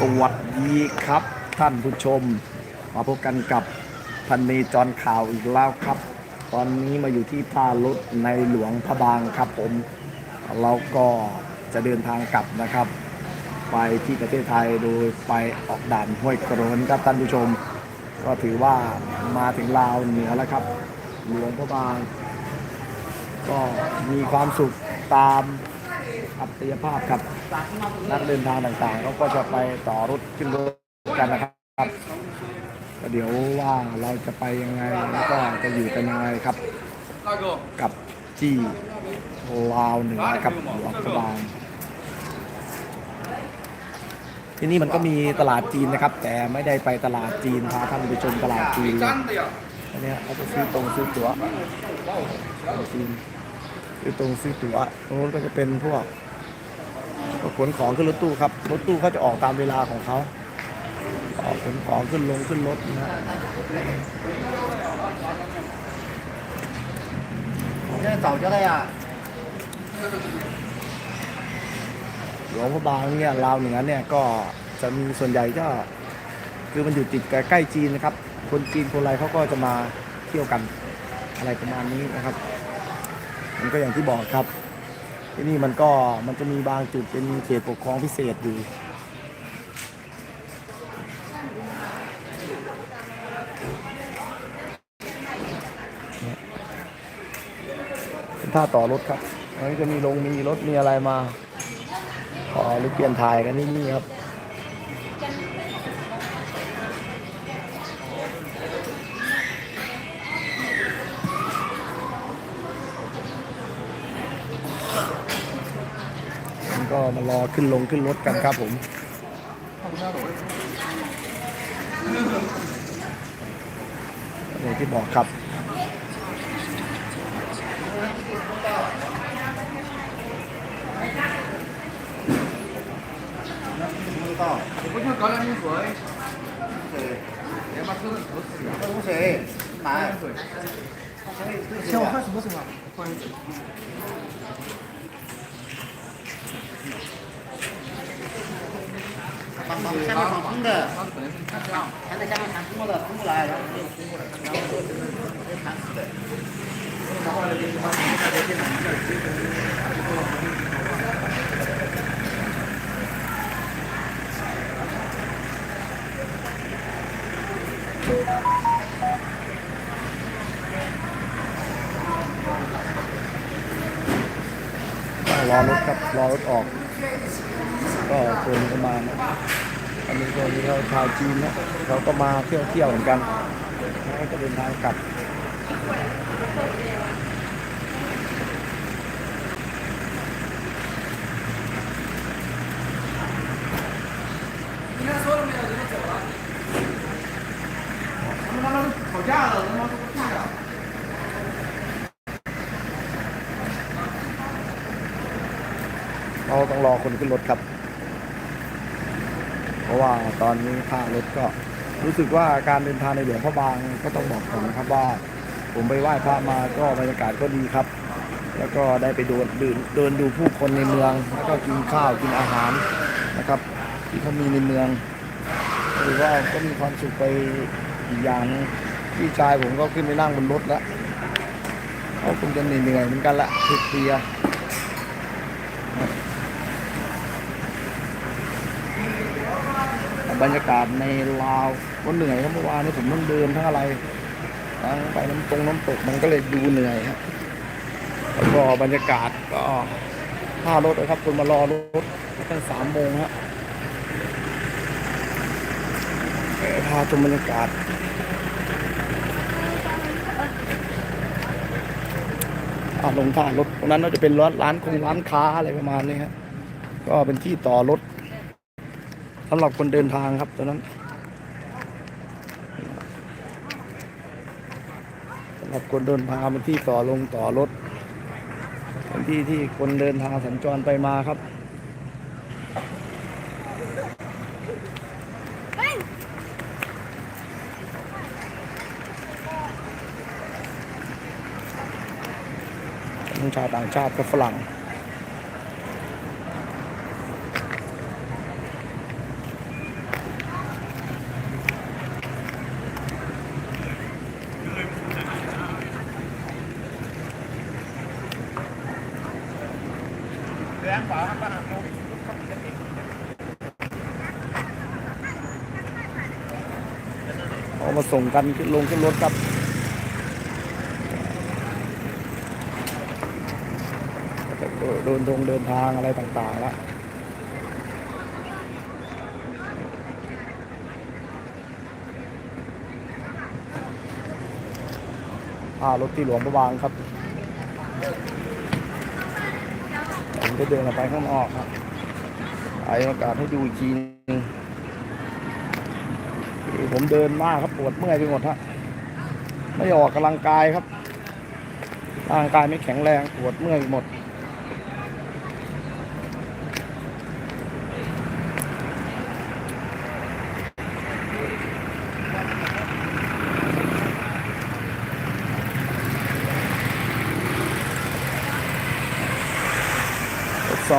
สวัสดีครับ ท่านผู้ชม มาพบกันกับพันเนจรข่าวอีกแล้วครับ ตอนนี้มาอยู่ที่ท่ารถในหลวงพระบางครับผม เราก็จะเดินทางกลับนะครับ ไปที่ประเทศไทยโดยไปออกด่านห้วยกระโนครับท่านผู้ชม ก็ถือว่ามาถึงลาวเหนือแล้วครับ หลวงพระบาง ก็มีความสุขตาม อัตยภาพครับนักเดินทางต่างๆเขาก็จะไปต่อรถขึ้นรถกันนะครับเดี๋ยวว่าเราจะไปยังไงแล้วก็จะอยู่กันยังไงครับ กับที่ลาวเหนือกับหลวงพระบางที่นี่มันก็มีตลาดจีนนะครับ แต่ไม่ได้ไปตลาดจีนพาท่านไปชมตลาดจีนเลยอันนี้เขาจะซื้อตรงซื้อตั๋วตลาดจีนซื้อตรงซื้อตั๋วตรงนู้นก็จะเป็นพวก ขนของขึ้นรถตู้ครับ รถตู้เขาจะออกตามเวลาของเขาออกขนของขึ้นลงขึ้นรถนะฮะ 现在早教的呀， หลวงพระบางเนี่ยลาวเหนือเนี่ยก็จะมีส่วนใหญ่ก็คือมันอยู่ติดกับใกล้จีนนะครับ คนจีนคนอะไรเขาก็จะมาเที่ยวกันอะไรประมาณนี้นะครับ มันก็อย่างที่บอกครับ ที่นี่มันก็มันจะมีบางจุดเป็นเขตปกครองพิเศษอยู่เป็นท่าต่อรถครับอันนี้จะมีลงมีรถมีอะไรมาต่อหรือเปลี่ยนถ่ายกันนี่นี่ครับ มันก็มารอขึ้นลงขึ้นรถกันครับผม อย่างที่บอกครับ 不知道，我不想搞两瓶水，水，连把车子头死了。喝口水，买，水，请我喝什么水吗？换水。 下面放空的，弹在下面弹空么的，通过来，然后没有通过来，然后直弹死的。 รอรถครับรอรถออก ก็คนประมาณนะอันนี้ก็มีเขาชาวจีนนะเขาก็มาเที่ยวเที่ยวเหมือนกันแล้วก็เดินทางกลับ เราต้องรอคนขึ้นรถครับ เพราะว่าตอนนี้ค่ารถก็ รู้สึกว่าการเดินทางในหลวงพระบางก็ต้องบอกก่อนนะครับว่า ผมไปไหว้พระมาก็บรรยากาศก็ดีครับ แล้วก็ได้ไปเดินเดินดูผู้คนในเมือง แล้วก็กินข้าวกินอาหารนะครับ ที่เขามีในเมืองหรือว่าก็มีความสุขไปอีกอย่างพี่ชายผมก็ขึ้นไปนั่งบนรถแล้วเขาคงจะเหนื่อยเหมือนกันละคือเพลีย บรรยากาศในลาวก็เหนื่อยครับเมื่อวานนี้ผมต้องเดินทั้งอะไรทั้งไปน้ำตรงน้ำตกมันก็เลยดูเหนื่อยครับแล้วก็บรรยากาศก็ท่ารถนะครับคนมารอรถตั้งสามโมงฮะเอ่อพาชมบรรยากาศอ่าลงท่ารถตรงนั้นก็จะเป็นร้านร้านคงร้านค้าอะไรประมาณนี้ครับก็เป็นที่ต่อรถำหรับคนเดินทางครับตอนนั้นสำหรับคนเดินทางเป็นที่ต่อลงต่อรถเป็นที่ที่คนเดินทางสัญจรไปมาครับชาวต่างชาติกับฝรั่ง งเปล่าครับป้าโอ้เอามาส่งกันขึ้นลงขึ้นรถครับเดินทงเดินทางอะไรต่างๆแล้วอ่ารถที่หลวงประบางครับ ผมจะเดินออกไปข้างนอกครับไอ้อากาศให้ดูอีกทีนึงผมเดินมากครับปวดเมื่อยไปหมดฮะไม่ออกกำลังกายครับร่างกายไม่แข็งแรงปวดเมื่อยไปหมด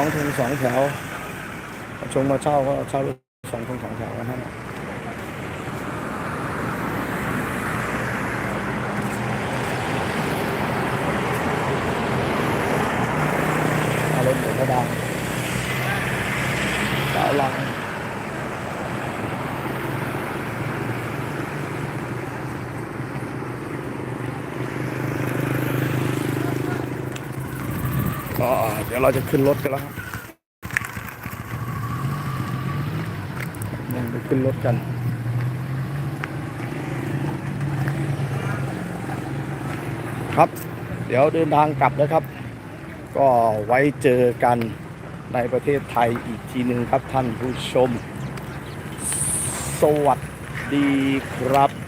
องถึงสองแถวชงมาเช่าก็เช่าสองถึงสองแถวนะฮะอารมณ์เหมือนกระดางสาวลังก็เดี๋ยวเราจะขึ้นรถกันแล้วครับยังไปขึ้นรถกันครับ เดี๋ยวเดินทางกลับนะครับ ก็ไว้เจอกันในประเทศไทยอีกทีหนึ่งครับท่านผู้ชม สวัสดีครับ